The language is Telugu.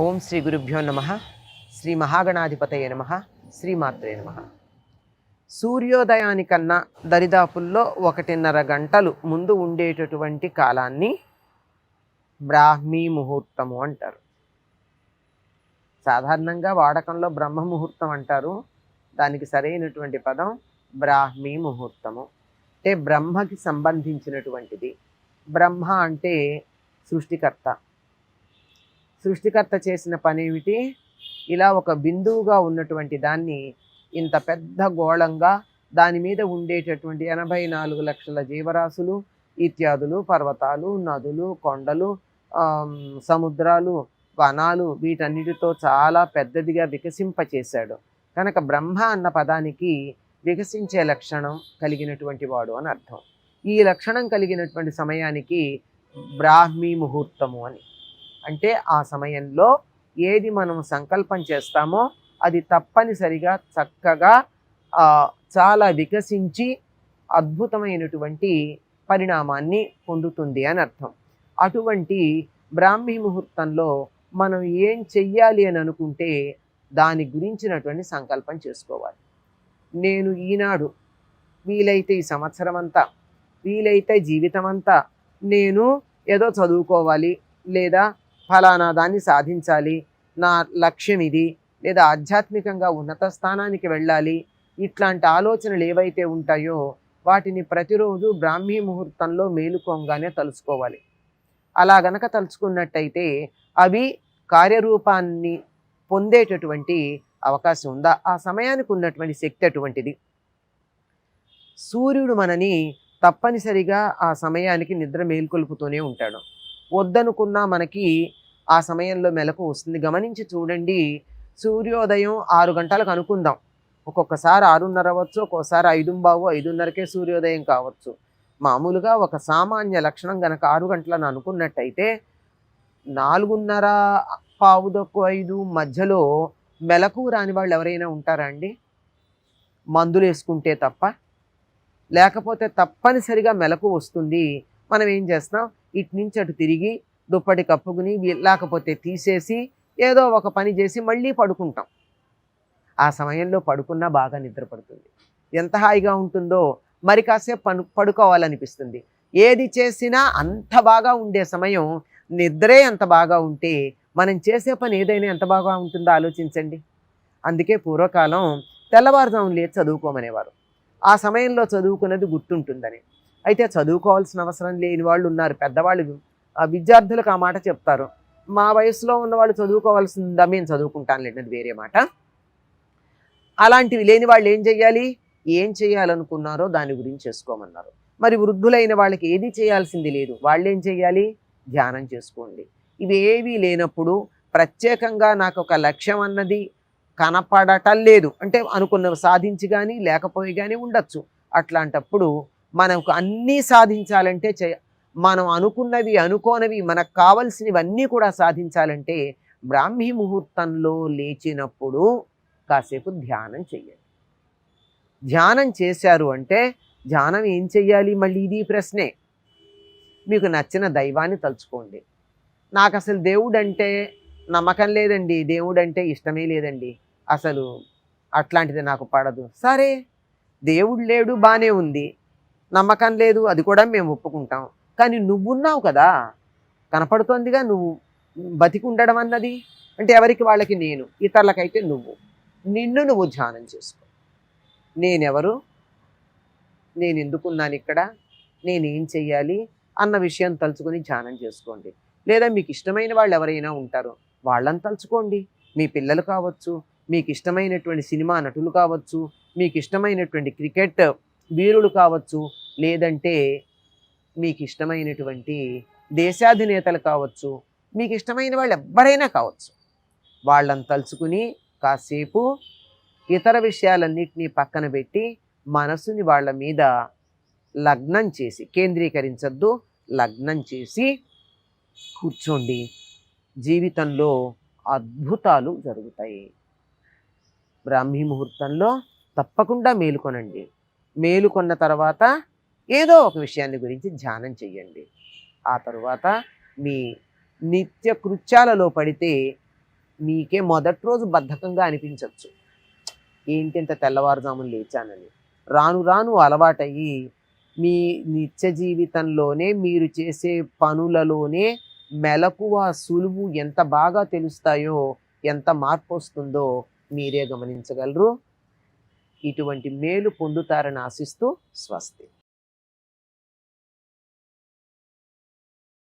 ఓం శ్రీ గురుభ్యో నమ. శ్రీ మహాగణాధిపతయ నమ. శ్రీమాత్రే నమ. సూర్యోదయానికన్నా దరిదాపుల్లో ఒకటిన్నర గంటలు ముందు ఉండేటటువంటి కాలాన్ని బ్రాహ్మీ ముహూర్తము అంటారు. సాధారణంగా వాడకంలో బ్రహ్మ ముహూర్తం అంటారు. దానికి సరైనటువంటి పదం బ్రాహ్మీ ముహూర్తము. అంటే బ్రహ్మకి సంబంధించినటువంటిది. బ్రహ్మ అంటే సృష్టికర్త. సృష్టికర్త చేసిన పనేమిటి? ఇలా ఒక బిందువుగా ఉన్నటువంటి దాన్ని ఇంత పెద్ద గోళంగా దాని మీద ఉండేటటువంటి ఎనభై నాలుగు లక్షల జీవరాశులు ఇత్యాదులు పర్వతాలు నదులు కొండలు సముద్రాలు వనాలు వీటన్నిటితో చాలా పెద్దదిగా వికసింపచేశాడు. కనుక బ్రహ్మ అన్న పదానికి వికసించే లక్షణం కలిగినటువంటి వాడు అని అర్థం. ఈ లక్షణం కలిగినటువంటి సమయానికి బ్రాహ్మీ ముహూర్తము అని. అంటే ఆ సమయంలో ఏది మనం సంకల్పం చేస్తామో అది తప్పనిసరిగా చక్కగా చాలా వికసించి అద్భుతమైనటువంటి పరిణామాన్ని పొందుతుంది అని అర్థం. అటువంటి బ్రాహ్మీ ముహూర్తంలో మనం ఏం చెయ్యాలి అని అనుకుంటే దాని గురించినటువంటి సంకల్పం చేసుకోవాలి. నేను ఈనాడు వీలైతే ఈ సంవత్సరం అంతా వీలైతే జీవితం అంతా నేను ఏదో చదువుకోవాలి లేదా ఫలానా దాన్ని సాధించాలి. నా లక్ష్యం ఇది. లేదా ఆధ్యాత్మికంగా ఉన్నత స్థానానికి వెళ్ళాలి. ఇట్లాంటి ఆలోచనలు ఏవైతే ఉంటాయో వాటిని ప్రతిరోజు బ్రాహ్మీ ముహూర్తంలో మేలుకోగానే తలుచుకోవాలి. అలా గనక తలుచుకున్నట్టయితే అవి కార్యరూపాన్ని పొందేటటువంటి అవకాశం ఉందా? ఆ సమయానికి ఉన్నటువంటి శక్తి అటువంటిది సూర్యుడు మనని తప్పనిసరిగా ఆ సమయానికి నిద్ర మేల్కొల్పుతూనే ఉంటాడు. వద్దనుకున్నా మనకి ఆ సమయంలో మెలకు వస్తుంది. గమనించి చూడండి. సూర్యోదయం ఆరు గంటలకు అనుకుందాం. ఒక్కొక్కసారి ఆరున్నర అవ్వచ్చు ఒక్కోసారి ఐదు బావు ఐదున్నరకే సూర్యోదయం కావచ్చు. మామూలుగా ఒక సామాన్య లక్షణం గనక ఆరు గంటలను అనుకున్నట్టయితే నాలుగున్నర పావుదొక్కు ఐదు మధ్యలో మెలకు రాని వాళ్ళు ఎవరైనా ఉంటారా అండి? మందులు వేసుకుంటే తప్ప? లేకపోతే తప్పనిసరిగా మెలకు వస్తుంది. మనం ఏం చేస్తాం ఇటు నుంచి అటు తిరిగి దుప్పటి కప్పుకుని లేకపోతే తీసేసి ఏదో ఒక పని చేసి మళ్ళీ పడుకుంటాం. ఆ సమయంలో పడుకున్నా బాగా నిద్ర పడుతుంది ఎంత హాయిగా ఉంటుందో మరి కాసేపు పను పడుకోవాలనిపిస్తుంది. ఏది చేసినా అంత బాగా ఉండే సమయం నిద్రే అంత బాగా ఉంటే మనం చేసే పని ఏదైనా ఎంత బాగా ఉంటుందో ఆలోచించండి. అందుకే పూర్వకాలం తెల్లవారుజామున లేచి చదువుకోమనేవారు. ఆ సమయంలో చదువుకున్నది గుర్తుంటుందని. అయితే చదువుకోవాల్సిన అవసరం లేని వాళ్ళు ఉన్నారు. పెద్దవాళ్ళు ఆ విద్యార్థులకు ఆ మాట చెప్తారు. మా వయసులో ఉన్న వాళ్ళు చదువుకోవాల్సిందా? మేము చదువుకుంటానులేండి అది వేరే మాట. అలాంటివి లేని వాళ్ళు ఏం చెయ్యాలి? ఏం చేయాలనుకున్నారో దాని గురించి చేసుకోమన్నారు. మరి వృద్ధులైన వాళ్ళకి ఏది చేయాల్సింది లేదు? వాళ్ళు ఏం చేయాలి ధ్యానం చేసుకోండి. ఇవి ఏవీ లేనప్పుడు ప్రత్యేకంగా నాకు ఒక లక్ష్యం అన్నది కనపడటం లేదు. అంటే అనుకున్నవి సాధించి కానీ లేకపోయి కానీ ఉండొచ్చు. అట్లాంటప్పుడు మనకు అన్నీ సాధించాలంటే మనం అనుకున్నవి అనుకోనవి మనకు కావలసినవన్నీ కూడా సాధించాలంటే బ్రాహ్మీ ముహూర్తంలో లేచినప్పుడు కాసేపు ధ్యానం చెయ్యండి ధ్యానం చేశారు అంటే ధ్యానం ఏం చెయ్యాలి మళ్ళీ ఇది ప్రశ్నే. మీకు నచ్చిన దైవాన్ని తలుచుకోండి. నాకు అసలు దేవుడు అంటే నమ్మకం లేదండి. దేవుడు అంటే ఇష్టమే లేదండి. అసలు అట్లాంటిది నాకు పడదు. సరే దేవుడు లేడు బాగానే ఉంది. నమ్మకం లేదు అది కూడా మేము ఒప్పుకుంటాం. కానీ నువ్వున్నావు కదా కనపడుతోందిగా నువ్వు బతికి ఉండడం అన్నది. అంటే ఎవరికి వాళ్ళకి నేను ఇతరులకైతే నువ్వు. నిన్ను నువ్వు ధ్యానం చేసుకో. నేనెవరు? నేను ఎందుకున్నాను ఇక్కడ? నేనేం చెయ్యాలి? అన్న విషయం తలుచుకొని ధ్యానం చేసుకోండి. లేదా మీకు ఇష్టమైన వాళ్ళు ఎవరైనా ఉంటారు వాళ్ళని తలుచుకోండి. మీ పిల్లలు కావచ్చు మీకు ఇష్టమైనటువంటి సినిమా నటులు కావచ్చు మీకు ఇష్టమైనటువంటి క్రికెట్ వీరులు కావచ్చు లేదంటే మీకు ఇష్టమైనటువంటి దేశాధినేతలు కావచ్చు మీకు ఇష్టమైన వాళ్ళు ఎవరైనా కావచ్చు. వాళ్ళని తలుచుకుని కాసేపు ఇతర విషయాలన్నింటినీ పక్కన పెట్టి మనసుని వాళ్ళ మీద లగ్నం చేసి కేంద్రీకరించద్దు లగ్నం చేసి కూర్చోండి. జీవితంలో అద్భుతాలు జరుగుతాయి. బ్రాహ్మీ ముహూర్తంలో తప్పకుండా మేలుకొనండి. మేలుకొన్న తర్వాత ఏదో ఒక విషయాన్ని గురించి ధ్యానం చెయ్యండి. ఆ తరువాత మీ నిత్య కృత్యాలలో పడితే మీకే మొదటి రోజు బద్ధకంగా అనిపించవచ్చు ఏంటి ఇంత తెల్లవారుజామున లేచానని. రాను రాను అలవాటయ్యి మీ నిత్య జీవితంలోనే మీరు చేసే పనులలోనే మెలకువ సులువు ఎంత బాగా తెలుస్తాయో ఎంత మార్పు వస్తుందో మీరే గమనించగలరు. ఇటువంటి మేలు పొందుతారని ఆశిస్తూ స్వస్తి.